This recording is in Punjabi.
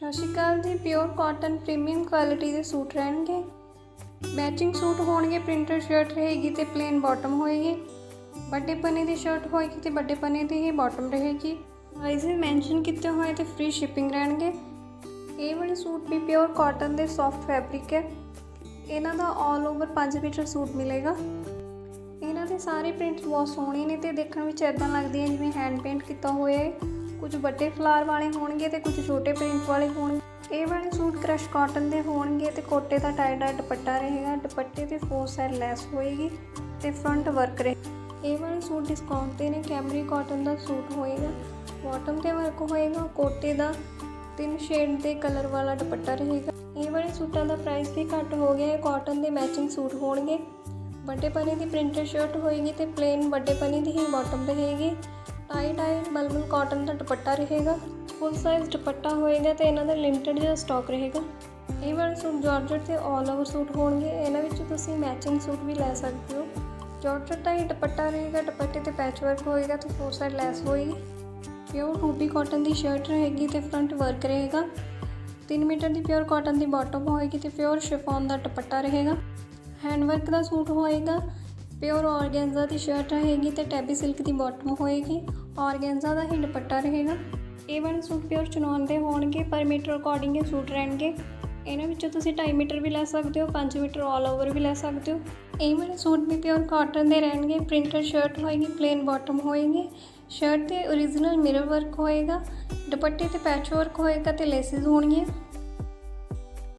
ਸਤਿ ਸ਼੍ਰੀ ਅਕਾਲ ਜੀ ਪਿਓਰ ਕਾਟਨ ਪ੍ਰੀਮੀਅਮ ਕੁਆਲਿਟੀ ਦੇ ਸੂਟ ਰਹਿਣਗੇ। ਮੈਚਿੰਗ ਸੂਟ ਹੋਣਗੇ ਪ੍ਰਿੰਟਡ ਸ਼ਰਟ ਰਹੇਗੀ ਤੇ ਪਲੇਨ ਬਾਟਮ ਹੋਏਗੀ। ਵੱਡੇ ਪਨੇ ਦੀ ਸ਼ਰਟ ਹੋਏਗੀ ਤੇ ਵੱਡੇ ਪਨੇ ਦੀ ਹੀ ਬਾਟਮ ਰਹੇਗੀ। ਪ੍ਰਾਈਸ ਵੀ ਮੈਂਸ਼ਨ ਕੀਤੇ ਹੋਏ ਤੇ ਫ੍ਰੀ ਸ਼ਿਪਿੰਗ ਰਹਿਣਗੇ। ਇਹ ਵਾਲੇ ਸੂਟ ਵੀ ਪਿਓਰ ਕਾਟਨ ਦੇ ਸੌਫਟ ਫੈਬਰਿਕ ਹੈ। ਇਹਨਾਂ ਦਾ ਆਲ ਓਵਰ 5 ਮੀਟਰ ਸੂਟ ਮਿਲੇਗਾ। ਇਹਨਾਂ ਦੇ ਸਾਰੇ ਪ੍ਰਿੰਟਸ ਬਹੁਤ ਸੋਹਣੇ ਨੇ ਤੇ ਦੇਖਣ ਵਿੱਚ ਇਦਾਂ ਲੱਗਦੇ ਆ ਜਿਵੇਂ ਹੈਂਡ ਪੇਂਟ ਕੀਤਾ ਹੋਇਆ ਹੈ। ਕੁਝ ਵੱਡੇ ਫਲਾਰ ਵਾਲੇ ਹੋਣਗੇ ਤੇ ਕੁਝ ਛੋਟੇ ਪ੍ਰਿੰਟ ਵਾਲੇ ਹੋਣਗੇ। ਇਹ ਵਾਲੇ ਸੂਟ ਕ੍ਰਸ਼ ਕਾਟਨ ਦੇ ਹੋਣਗੇ ਤੇ ਕੋਟੇ ਦਾ ਟਾਈ ਡਾਈ ਦੁਪੱਟਾ ਰਹੇਗਾ। ਦੁਪੱਟੇ ਤੇ ਫੋਰ ਸਾਈਡ ਲੈਸ ਹੋਏਗੀ ਤੇ ਫਰੰਟ ਵਰਕ ਰਹੇ ਇਹ ਵਾਲੇ ਸੂਟ ਡਿਸਕਾਊਂਟ ਤੇ ਨੇ ਕੈਮਰੀ ਕਾਟਨ ਦਾ ਸੂਟ ਹੋਏਗਾ। ਬਾਟਮ ਤੇ ਵਰਕ ਹੋਏਗਾ, ਕੋਟੇ ਦਾ ਤਿੰਨ ਸ਼ੇਡ ਦੇ ਕਲਰ ਵਾਲਾ ਦੁਪੱਟਾ ਰਹੇਗਾ। ਇਹ ਵਾਲੇ ਸੂਟਾਂ ਦਾ ਪ੍ਰਾਈਸ ਵੀ ਘੱਟ ਹੋ ਗਿਆ ਹੈ ਕਾਟਨ ਦੇ ਮੈਚਿੰਗ ਸੂਟ ਹੋਣਗੇ। ਵੱਡੇ ਪਨੀ ਦੀ ਪ੍ਰਿੰਟਡ ਸ਼ਰਟ ਹੋਏਗੀ ਤੇ ਪਲੇਨ ਵੱਡੇ ਪਨੀ ਦੀ ਹੀ ਬਾਟਮ ਰਹੇਗੀ। ਟਾਈ ਟਾਈ ਮਲਮਲ ਕਾਟਨ ਦਾ ਦੁਪੱਟਾ ਰਹੇਗਾ। ਫੁੱਲ ਸਾਈਜ਼ ਦੁਪੱਟਾ ਹੋਏਗਾ ਤੇ ਇਹਨਾਂ ਦਾ ਲਿਮਟਿਡ ਜਿਹਾ ਸਟਾਕ ਰਹੇਗਾ। ਇਹ ਵਾਲੇ ਸੂਟ ਜਾਰਜਟ ਤੇ ਆਲ ਓਵਰ ਸੂਟ ਹੋਣਗੇ। ਇਹਨਾਂ ਵਿੱਚ ਤੁਸੀਂ ਮੈਚਿੰਗ ਸੂਟ ਵੀ ਲੈ ਸਕਦੇ ਹੋ। ਜਾਰਜਟ ਦਾ ਹੀ ਦੁਪੱਟਾ ਰਹੇਗਾ, ਦੁਪੱਟੇ ਤੇ ਪੈਚ ਵਰਕ ਹੋਏਗਾ ਤੇ ਫੋਰ ਸਾਈਡ ਲੈਸ ਹੋਏਗੀ। ਪਿਓਰ ਰੂਬੀ ਕਾਟਨ ਦੀ ਸ਼ਰਟ ਰਹੇਗੀ ਤੇ ਫਰੰਟ ਵਰਕ ਰਹੇਗਾ। 3 ਮੀਟਰ ਦੀ ਪਿਓਰ ਕਾਟਨ ਦੀ ਬਾਟਮ ਹੋਏਗੀ ਤੇ ਪਿਓਰ ਸ਼ਿਫੋਨ ਦਾ ਦੁਪੱਟਾ ਰਹੇਗਾ। ਹੈਂਡ ਵਰਕ ਦਾ ਸੂਟ ਹੋਏਗਾ। ਪਿਓਰ ਔਰਗੈਂਜਾ ਦੀ ਸ਼ਰਟ ਰਹੇਗੀ ਤੇ ਟੈਬੀ ਸਿਲਕ ਦੀ ਬਾਟਮ ਹੋਏਗੀ। ਔਰਗੈਂਜਾ ਦਾ ਹੀ ਦੁਪੱਟਾ ਰਹੇਗਾ। ਇਹ ਵਾਲੇ ਸੂਟ ਪਿਓਰ ਚੁਣਾਉਣ ਦੇ ਹੋਣਗੇ, ਪਰ ਮੀਟਰ ਅਕੋਰਡਿੰਗ ਇਹ ਸੂਟ ਰਹਿਣਗੇ। ਇਹਨਾਂ ਵਿੱਚੋਂ ਤੁਸੀਂ 2.5 ਮੀਟਰ ਵੀ ਲੈ ਸਕਦੇ ਹੋ 5 ਮੀਟਰ ਆਲ ਓਵਰ ਵੀ ਲੈ ਸਕਦੇ ਹੋ। ਇਹ ਵਾਲੇ ਸੂਟ ਵੀ ਪਿਓਰ ਕਾਟਨ ਦੇ ਰਹਿਣਗੇ ਪ੍ਰਿੰਟਡ ਸ਼ਰਟ ਹੋਏਗੀ ਪਲੇਨ ਬਾਟਮ ਹੋਏਗੀ। ਸ਼ਰਟ ਤੇ ਓਰੀਜਨਲ ਮਿਰਰ ਵਰਕ ਹੋਏਗਾ, ਦੁਪੱਟੇ ਤੇ ਪੈਚ ਵਰਕ ਹੋਏਗਾ ਤੇ ਲੇਸਿਸ ਹੋਣਗੀਆਂ।